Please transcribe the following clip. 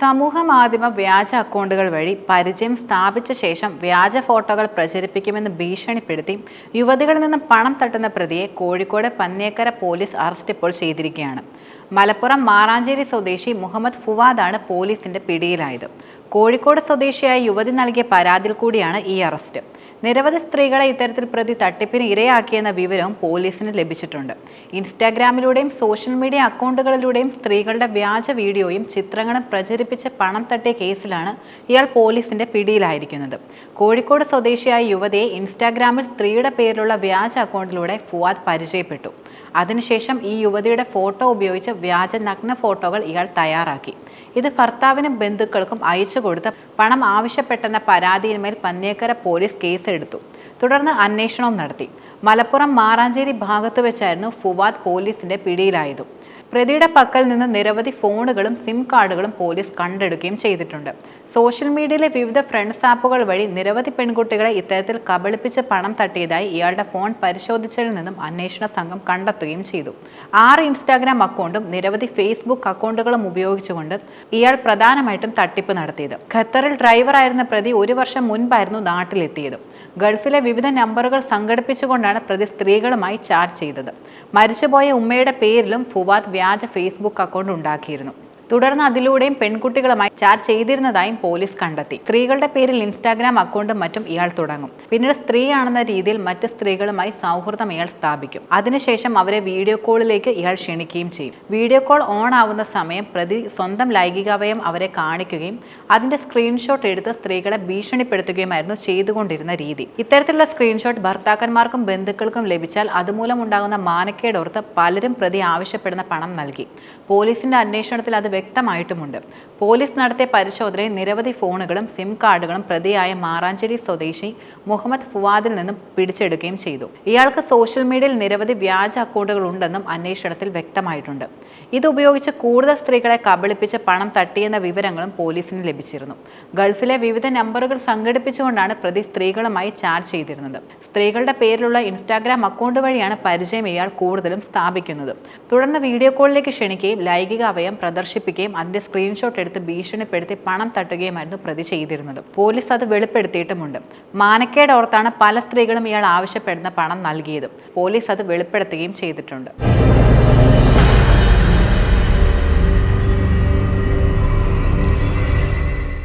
സമൂഹ മാധ്യമ വ്യാജ അക്കൗണ്ടുകൾ വഴി പരിചയം സ്ഥാപിച്ച ശേഷം വ്യാജ ഫോട്ടോകൾ പ്രചരിപ്പിക്കുമെന്ന് ഭീഷണിപ്പെടുത്തി യുവതികളിൽ നിന്ന് പണം തട്ടുന്ന പ്രതിയെ കോഴിക്കോട് പന്നിയേക്കര പോലീസ് അറസ്റ്റ് ഇപ്പോൾ ചെയ്തിരിക്കുകയാണ്. മലപ്പുറം മാറാഞ്ചേരി സ്വദേശി മുഹമ്മദ് ഫുവാദാണ് പോലീസിന്റെ പിടിയിലായത്. കോഴിക്കോട് സ്വദേശിയായ യുവതി നൽകിയ പരാതിയിൽ കൂടിയാണ് ഈ അറസ്റ്റ്. നിരവധി സ്ത്രീകളെ ഇത്തരത്തിൽ പ്രതി തട്ടിപ്പിന് ഇരയാക്കിയെന്ന വിവരവും പോലീസിന് ലഭിച്ചിട്ടുണ്ട്. ഇൻസ്റ്റാഗ്രാമിലൂടെയും സോഷ്യൽ മീഡിയ അക്കൗണ്ടുകളിലൂടെയും സ്ത്രീകളുടെ വ്യാജ വീഡിയോയും ചിത്രങ്ങളും പ്രചരിപ്പിച്ച പണം തട്ടിയ കേസിലാണ് ഇയാൾ പോലീസിന്റെ പിടിയിലായിരിക്കുന്നത്. കോഴിക്കോട് സ്വദേശിയായ യുവതിയെ ഇൻസ്റ്റാഗ്രാമിൽ സ്ത്രീയുടെ പേരിലുള്ള വ്യാജ അക്കൗണ്ടിലൂടെ ഫുവാദ് പരിചയപ്പെട്ടു. അതിനുശേഷം ഈ യുവതിയുടെ ഫോട്ടോ ഉപയോഗിച്ച് വ്യാജ നഗ്ന ഫോട്ടോകൾ ഇയാൾ തയ്യാറാക്കി. ഇത് ഭർത്താവിനും ബന്ധുക്കൾക്കും അയച്ചു കൊടുത്ത് പണം ആവശ്യപ്പെട്ടെന്ന പരാതിയിന്മേൽ പന്നിയേക്കര പോലീസ് കേസെടുത്തു. തുടർന്ന് അന്വേഷണവും നടത്തി. മലപ്പുറം മാറാഞ്ചേരി ഭാഗത്ത് വെച്ചായിരുന്നു ഫുവാദ് പോലീസിന്റെ പിടിയിലായത്. പ്രതിയുടെ പക്കൽ നിന്ന് നിരവധി ഫോണുകളും സിം കാർഡുകളും പോലീസ് കണ്ടെടുക്കുകയും ചെയ്തിട്ടുണ്ട്. സോഷ്യൽ മീഡിയയിലെ വിവിധ ഫ്രണ്ട്സ് ആപ്പുകൾ വഴി നിരവധി പെൺകുട്ടികളെ ഇത്തരത്തിൽ കബളിപ്പിച്ച് പണം തട്ടിയതായി ഇയാളുടെ ഫോൺ പരിശോധിച്ചതിൽ നിന്നും അന്വേഷണ സംഘം കണ്ടെത്തുകയും ചെയ്തു. ആറ് ഇൻസ്റ്റാഗ്രാം അക്കൗണ്ടും നിരവധി ഫേസ്ബുക്ക് അക്കൗണ്ടുകളും ഉപയോഗിച്ചുകൊണ്ട് ഇയാൾ പ്രധാനമായിട്ടും തട്ടിപ്പ് നടത്തിയത്. ഖത്തറിൽ ഡ്രൈവറായിരുന്ന പ്രതി ഒരു വർഷം മുൻപായിരുന്നു നാട്ടിലെത്തിയത്. ഗൾഫിലെ വിവിധ നമ്പറുകൾ സംഘടിപ്പിച്ചുകൊണ്ടാണ് പ്രതി സ്ത്രീകളുമായി ചാർജ് ചെയ്തത്. മരിച്ചുപോയ ഉമ്മയുടെ പേരിലും ഫുവാദ് വ്യാജ ഫേസ്ബുക്ക് അക്കൗണ്ട് ഉണ്ടാക്കിയിരുന്നു. തുടർന്ന് അതിലൂടെയും പെൺകുട്ടികളുമായി ചാറ്റ് ചെയ്തിരുന്നതായും പോലീസ് കണ്ടെത്തി. സ്ത്രീകളുടെ പേരിൽ ഇൻസ്റ്റാഗ്രാം അക്കൗണ്ടും മറ്റും ഇയാൾ തുടങ്ങും. പിന്നീട് സ്ത്രീയാണെന്ന രീതിയിൽ മറ്റ് സ്ത്രീകളുമായി സൗഹൃദം ഇയാൾ സ്ഥാപിക്കും. അതിനുശേഷം അവരെ വീഡിയോ കോളിലേക്ക് ഇയാൾ ക്ഷണിക്കുകയും ചെയ്യും. വീഡിയോ കോൾ ഓൺ ആവുന്ന സമയം പ്രതി സ്വന്തം ലൈംഗികാവയം അവരെ കാണിക്കുകയും അതിന്റെ സ്ക്രീൻഷോട്ട് എടുത്ത് സ്ത്രീകളെ ഭീഷണിപ്പെടുത്തുകയുമായിരുന്നു ചെയ്തുകൊണ്ടിരുന്ന രീതി. ഇത്തരത്തിലുള്ള സ്ക്രീൻഷോട്ട് ഭർത്താക്കന്മാർക്കും ബന്ധുക്കൾക്കും ലഭിച്ചാൽ അതുമൂലം ഉണ്ടാകുന്ന മാനക്കേടോർത്ത് പലരും പ്രതി ആവശ്യപ്പെടുന്ന പണം നൽകി. പോലീസിന്റെ അന്വേഷണത്തിൽ അത് വ്യക്തമായിട്ടുമുണ്ട്. പോലീസ് നടത്തിയ പരിശോധനയിൽ നിരവധി ഫോണുകളും സിം കാർഡുകളും പ്രതിയായ മാറാഞ്ചേരി സ്വദേശി മുഹമ്മദ് ഫുവാദിൽ നിന്നും പിടിച്ചെടുക്കുകയും ചെയ്തു. ഇയാൾക്ക് സോഷ്യൽ മീഡിയയിൽ നിരവധി വ്യാജ അക്കൗണ്ടുകൾ ഉണ്ടെന്നും അന്വേഷണത്തിൽ വ്യക്തമായിട്ടുണ്ട്. ഇതുപയോഗിച്ച് കൂടുതൽ സ്ത്രീകളെ കബളിപ്പിച്ച് പണം തട്ടിയെന്ന വിവരങ്ങളും പോലീസിന് ലഭിച്ചിരുന്നു. ഗൾഫിലെ വിവിധ നമ്പറുകൾ സംഘടിപ്പിച്ചുകൊണ്ടാണ് പ്രതി സ്ത്രീകളുമായി ചാറ്റ് ചെയ്തിരുന്നത്. സ്ത്രീകളുടെ പേരിലുള്ള ഇൻസ്റ്റാഗ്രാം അക്കൗണ്ട് വഴിയാണ് പരിചയം ഇയാൾ കൂടുതലും സ്ഥാപിക്കുന്നത്. തുടർന്ന് വീഡിയോ കോളിലേക്ക് ക്ഷണിക്കുകയും ലൈംഗിക അവയം പ്രദർശിപ്പിക്കുകയും അതിന്റെ സ്ക്രീൻഷോട്ട് എടുത്ത് ഭീഷണിപ്പെടുത്തി പണം തട്ടുകയുമായിരുന്നു പ്രതി ചെയ്തിരുന്നത്. പോലീസ് അത് വെളിപ്പെടുത്തിയിട്ടുമുണ്ട്. മാനക്കേടോർത്താണ് പല സ്ത്രീകളും ഇയാൾ ആവശ്യപ്പെടുന്ന പണം നൽകിയതും. പോലീസ് അത് വെളിപ്പെടുത്തുകയും ചെയ്തിട്ടുണ്ട്.